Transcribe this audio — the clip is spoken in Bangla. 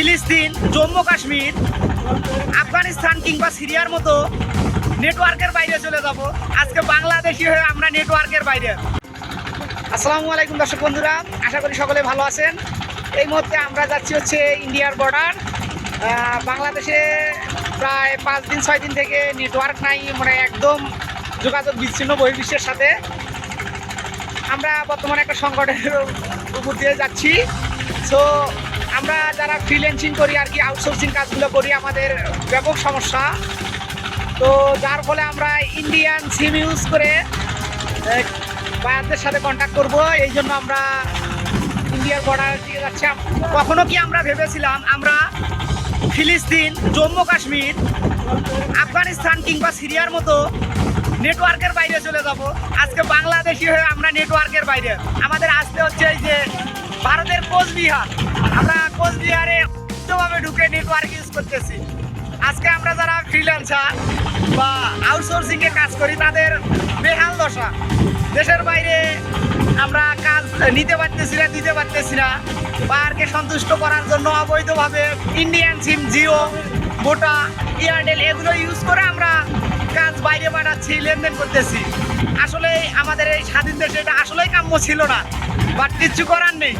ফিলিস্তিন, জম্মু, কাশ্মীর, আফগানিস্তান কিংবা সিরিয়ার মতো নেটওয়ার্কের বাইরে চলে যাব। আজকে বাংলাদেশি হয়ে আমরা নেটওয়ার্কের বাইরে। আসসালামু আলাইকুম দর্শক বন্ধুরা, আশা করি সকলে ভালো আছেন। এই মুহূর্তে আমরা যাচ্ছি হচ্ছে ইন্ডিয়ার বর্ডার বাংলাদেশে প্রায় পাঁচ দিন, ছয় দিন থেকে নেটওয়ার্ক নাই মানে একদম যোগাযোগ বিচ্ছিন্ন, বহির্বিশ্বের সাথে। আমরা বর্তমানে একটা সংকটের উপর দিয়ে যাচ্ছি। সো আমরা যারা ফ্রিল্যান্সিং করি আর কি আউটসোর্সিং কাজগুলো করি, আমাদের ব্যাপক সমস্যা। তো যার ফলে আমরা ইন্ডিয়ান সিম ইউজ করে বায়ারদের সাথে কন্ট্যাক্ট করব। এই জন্য আমরা ইন্ডিয়ার বর্ডার দিয়ে যাচ্ছি। কখনো কি আমরা ভেবেছিলাম, আমরা ফিলিস্তিন, জম্মু, কাশ্মীর, আফগানিস্তান কিংবা সিরিয়ার মতো নেটওয়ার্কের বাইরে চলে যাব। আজকে বাংলাদেশি হয়ে আমরা নেটওয়ার্কের বাইরে। আমাদের আসতে হচ্ছে এই যে ভারতের কোচবিহার। আমরা কোচবিহারে ভাবে ঢুকে নেটওয়ার্ক ইউজ করতেছি। আজকে আমরা যারা ফ্রিল্যান্সার বা আউটসোর্সিং এ কাজ করি, তাদের বেহাল দশা। দেশের বাইরে আমরা কাজ নিতে পারতেছি না, দিতে পারতেছি না। বায়ারকে সন্তুষ্ট করার জন্য অবৈধভাবে ইন্ডিয়ান সিম জিও মোটা এয়ারটেল এগুলো ইউজ করে আমরা পাঠাচ্ছি লেনদেন করতেছি। আসলে আমাদের এই স্বাধীন দেশে এটা আসলেই কাম্য ছিল না বাট কিচ্ছু করার নেই।